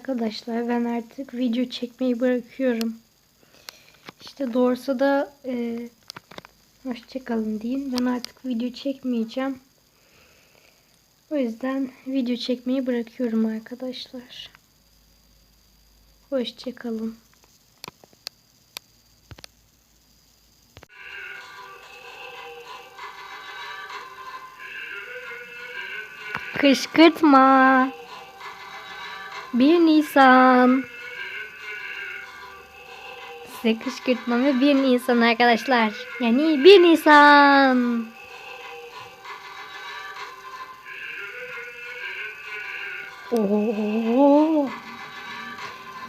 arkadaşlar ben artık video çekmeyi bırakıyorum. İşte doğrusu da e, hoşçakalın deyin. Ben artık video çekmeyeceğim. O yüzden video çekmeyi bırakıyorum arkadaşlar. Hoşçakalın. Kışkırtma. 1 Nisan. Size kışkırtma ve 1 Nisan arkadaşlar. Yani 1 Nisan. Oo.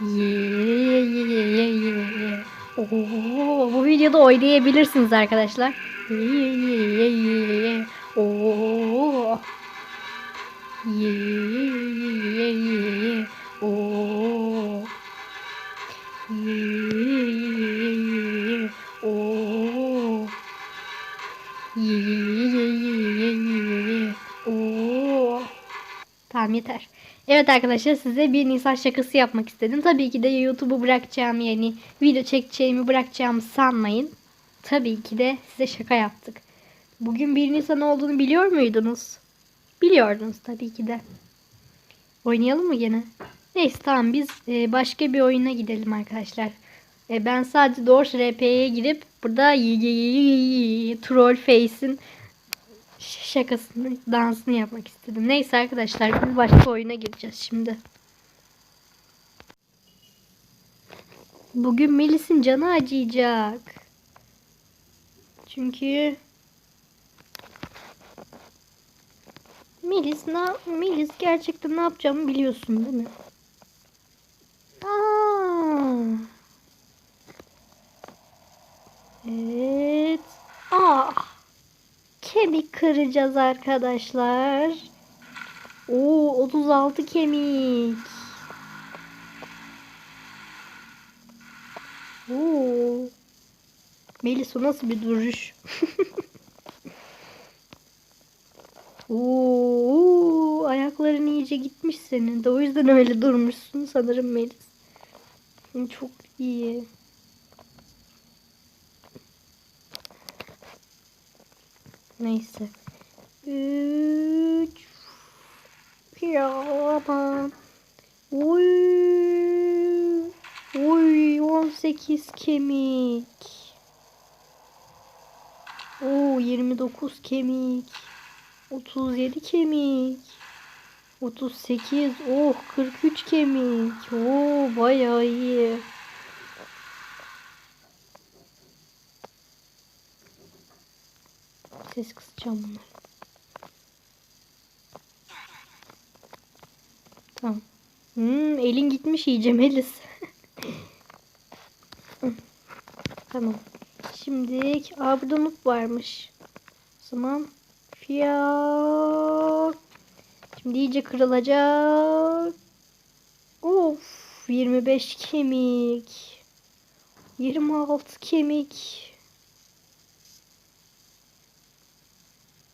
Ye ye ye ye ye. Oo, bu videoda oynayabilirsiniz arkadaşlar. Ye ye ye ye Ye ye ye ye ye. Oo. Tamam yeter. Evet arkadaşlar size bir Nisan şakası yapmak istedim. Tabii ki de YouTube'u bırakacağım yani video çekeceğimi bırakacağımı sanmayın. Tabii ki de size şaka yaptık. Bugün 1 Nisan olduğunu biliyor muydunuz? Biliyordunuz tabii ki de. Oynayalım mı gene? Neyse tamam biz e, başka bir oyuna gidelim arkadaşlar. E, ben sadece Doors RP'ye girip burada Troll Face'in şakasını, dansını yapmak istedim. Neyse arkadaşlar biz başka oyuna gireceğiz şimdi. Bugün Melis'in canı acıyacak. Çünkü Melis ne Melis gerçekten ne yapacağımı biliyorsun değil mi? Aa. Evet. Ah. Kemik kıracağız arkadaşlar. Oo 36 kemik. Oo. Melis o nasıl bir duruş? Oo, ayakların iyice gitmiş senin de. O yüzden öyle durmuşsun sanırım Melis. Çok iyi. Neyse. Üç. Ya aman. Oy. Oy 18 kemik. Oo 29 kemik. 37 kemik. 38. Oh 43 kemik. Oo bayağı iyi. Ses kısacağım bunları. Tamam. Hmm, elin gitmiş iyice Melis. tamam. Şimdi aa burada noob varmış. O zaman fiyat. Şimdi iyice kırılacak. Of 25 kemik. 26 kemik.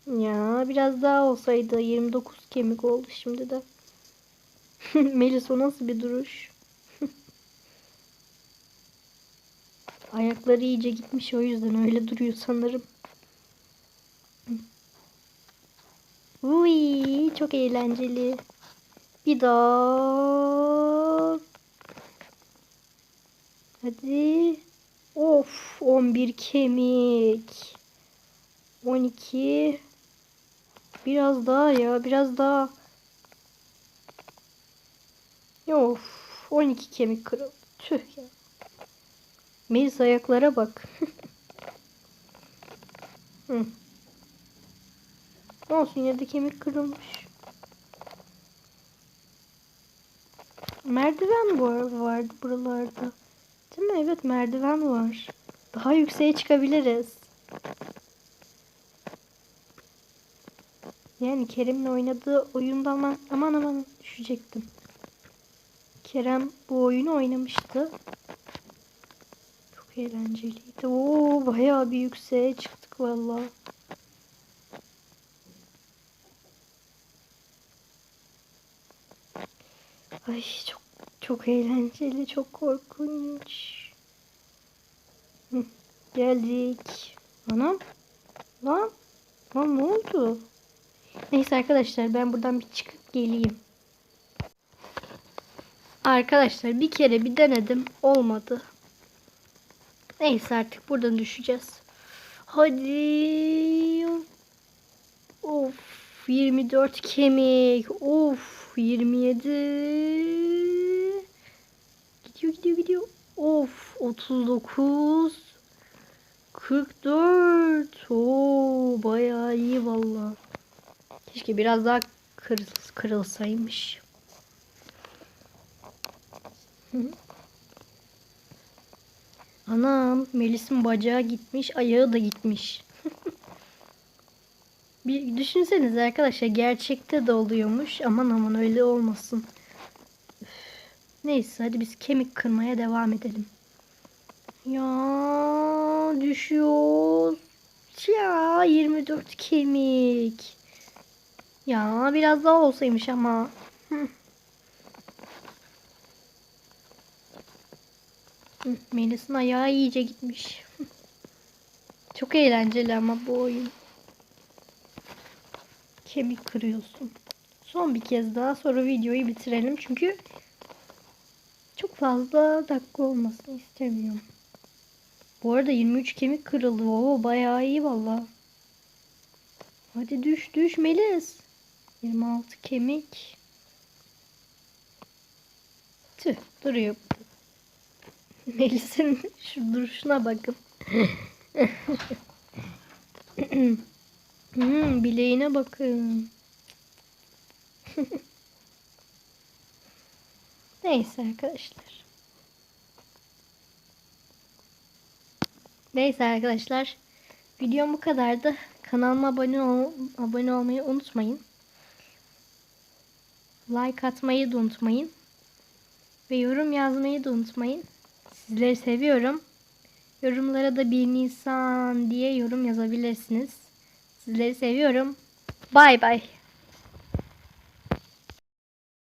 Ya biraz daha olsaydı 29 kemik oldu şimdi de. Melis o nasıl bir duruş? Ayakları iyice gitmiş o yüzden öyle duruyor sanırım. Uy çok eğlenceli. Bir daha. Hadi. Of 11 kemik. 12 Biraz daha ya biraz daha. Of 12 kemik kırıldı. Tüh ya. Melis ayaklara bak. Hı. Olsun yine de kemik kırılmış. Merdiven var, vardı buralarda. Değil mi? Evet merdiven var. Daha yükseğe çıkabiliriz. Yani Kerem'le oynadığı oyunda aman aman aman düşecektim. Kerem bu oyunu oynamıştı. Çok eğlenceliydi. Oo bayağı bir yükseğe çıktık vallahi. Ay çok Çok eğlenceli, çok korkunç. Geldik. Anam. Lan. Lan ne oldu? Neyse arkadaşlar ben buradan bir çıkıp geleyim. Arkadaşlar bir kere bir denedim. Olmadı. Neyse artık buradan düşeceğiz. Hadi. Of 24 kemik. Of 27. Gidiyor gidiyor gidiyor. Of 39. 44. Oo bayağı iyi valla. Keşke biraz daha kırıl, kırılsaymış. Hı. Anam Melis'in bacağı gitmiş, ayağı da gitmiş. Bir düşünsenize arkadaşlar gerçekte de oluyormuş. Aman aman öyle olmasın. Üf. Neyse hadi biz kemik kırmaya devam edelim. Ya düşüyor. Ya 24 kemik. Ya biraz daha olsaymış ama. Melis'in ayağı iyice gitmiş. Çok eğlenceli ama bu oyun. Kemik kırıyorsun. Son bir kez daha sonra videoyu bitirelim. Çünkü çok fazla dakika olmasını istemiyorum. Bu arada 23 kemik kırıldı. Oo bayağı iyi valla. Hadi düş düş Melis. 26 kemik. Tüh duruyor. Melis'in şu duruşuna bakın. hmm, bileğine bakın. Neyse arkadaşlar. Neyse arkadaşlar. Videom bu kadardı. Kanalıma abone, ol abone olmayı unutmayın. Like atmayı da unutmayın. Ve yorum yazmayı da unutmayın. Sizleri seviyorum. Yorumlara da 1 Nisan diye yorum yazabilirsiniz. Sizleri seviyorum. Bay bay.